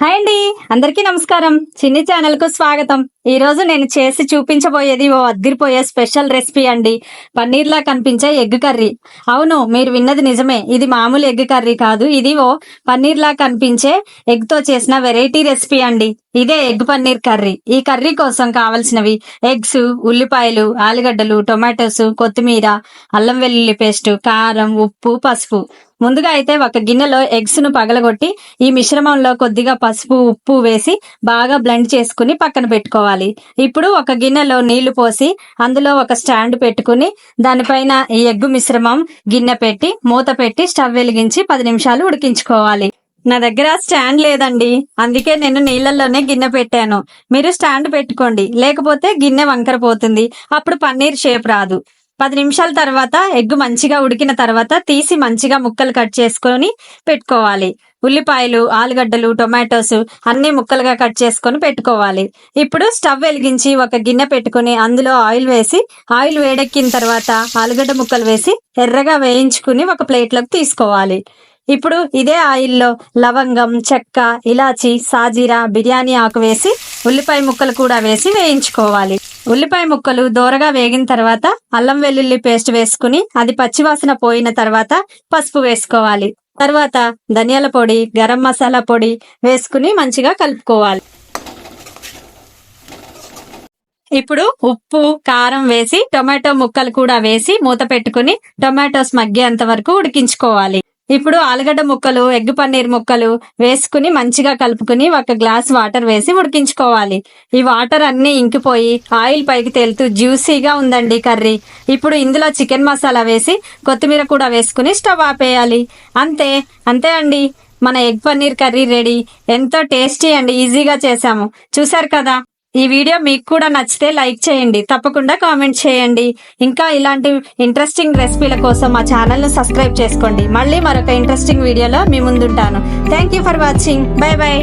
Hi అండి. అందరికీ నమస్కారం. చిన్ని ఛానల్కు స్వాగతం. ఈ రోజు నేను చేసి చూపించబోయేది ఓ అద్దిరిపోయే స్పెషల్ రెసిపీ అండి. పన్నీర్లా కనిపించే ఎగ్ కర్రీ. అవును మీరు విన్నది నిజమే. ఇది మామూలు ఎగ్ కర్రీ కాదు. ఇది ఓ పన్నీర్లా కనిపించే ఎగ్తో చేసిన వెరైటీ రెసిపీ అండి. ఇదే ఎగ్ పన్నీర్ కర్రీ. ఈ కర్రీ కోసం కావలసినవి ఎగ్స్ ఉల్లిపాయలు ఆలుగడ్డలు టొమాటోస్ కొత్తిమీర అల్లం వెల్లుల్లి పేస్ట్ కారం ఉప్పు పసుపు. ముందుగా అయితే ఒక గిన్నెలో ఎగ్స్ను పగలగొట్టి ఈ మిశ్రమంలో కొద్దిగా పసుపు ఉప్పు వేసి బాగా బ్లెండ్ చేసుకుని పక్కన పెట్టుకోవాలి. ఇప్పుడు ఒక గిన్నెలో నీళ్ళు పోసి అందులో ఒక స్టాండ్ పెట్టుకుని దానిపైన ఈ ఎగ్గు మిశ్రమం గిన్నె పెట్టి మూత పెట్టి స్టవ్ వెలిగించి పది నిమిషాలు ఉడికించుకోవాలి. నా దగ్గర స్టాండ్ లేదండి. అందుకే నేను నీళ్ళల్లోనే గిన్నె పెట్టాను. మీరు స్టాండ్ పెట్టుకోండి. లేకపోతే గిన్నె వంకర పోతుంది. అప్పుడు పన్నీర్ షేప్ రాదు. పది నిమిషాల తర్వాత ఎగ్ మంచిగా ఉడికిన తర్వాత తీసి మంచిగా ముక్కలు కట్ చేసుకొని పెట్టుకోవాలి. ఉల్లిపాయలు ఆలుగడ్డలు టొమాటోస్ అన్ని ముక్కలుగా కట్ చేసుకొని పెట్టుకోవాలి. ఇప్పుడు స్టవ్ వెలిగించి ఒక గిన్నె పెట్టుకుని అందులో ఆయిల్ వేసి ఆయిల్ వేడెక్కిన తర్వాత ఆలుగడ్డ ముక్కలు వేసి ఎర్రగా వేయించుకుని ఒక ప్లేట్లోకి తీసుకోవాలి. ఇప్పుడు ఇదే ఆయిల్లో లవంగం చెక్క ఇలాచి సాజీరా బిర్యానీ ఆకు వేసి ఉల్లిపాయ ముక్కలు కూడా వేసి వేయించుకోవాలి. ఉల్లిపాయ ముక్కలు దోరగా వేగిన తర్వాత అల్లం వెల్లుల్లి పేస్ట్ వేసుకుని అది పచ్చివాసన పోయిన తర్వాత పసుపు వేసుకోవాలి. తర్వాత ధనియాల పొడి గరం మసాలా పొడి వేసుకుని మంచిగా కలుపుకోవాలి. ఇప్పుడు ఉప్పు కారం వేసి టొమాటో ముక్కలు కూడా వేసి మూత పెట్టుకుని టొమాటోస్ మగ్గేంత వరకు ఉడికించుకోవాలి. ఇప్పుడు ఆలుగడ్డ ముక్కలు ఎగ్ పన్నీర్ ముక్కలు వేసుకుని మంచిగా కలుపుకుని ఒక గ్లాస్ వాటర్ వేసి ఉడికించుకోవాలి. ఈ వాటర్ అన్ని ఇంకిపోయి ఆయిల్ పైకి తేలుతూ జ్యూసీగా ఉందండి కర్రీ. ఇప్పుడు ఇందులో చికెన్ మసాలా వేసి కొత్తిమీర కూడా వేసుకుని స్టవ్ ఆపేయాలి. అంతే అంతే అండి. మన ఎగ్ పన్నీర్ కర్రీ రెడీ. ఎంతో టేస్టీ అండి ఈజీగా చేసాము చూసారు కదా? ఈ వీడియో మీకు కూడా నచ్చితే లైక్ చేయండి తప్పకుండా కామెంట్ చేయండి. ఇంకా ఇలాంటి ఇంట్రెస్టింగ్ రెసిపీల కోసం మా ఛానల్ను సబ్స్క్రైబ్ చేసుకోండి. మళ్ళీ మరొక ఇంట్రెస్టింగ్ వీడియోలో మీ ముందుంటాను. Thank you for watching bye bye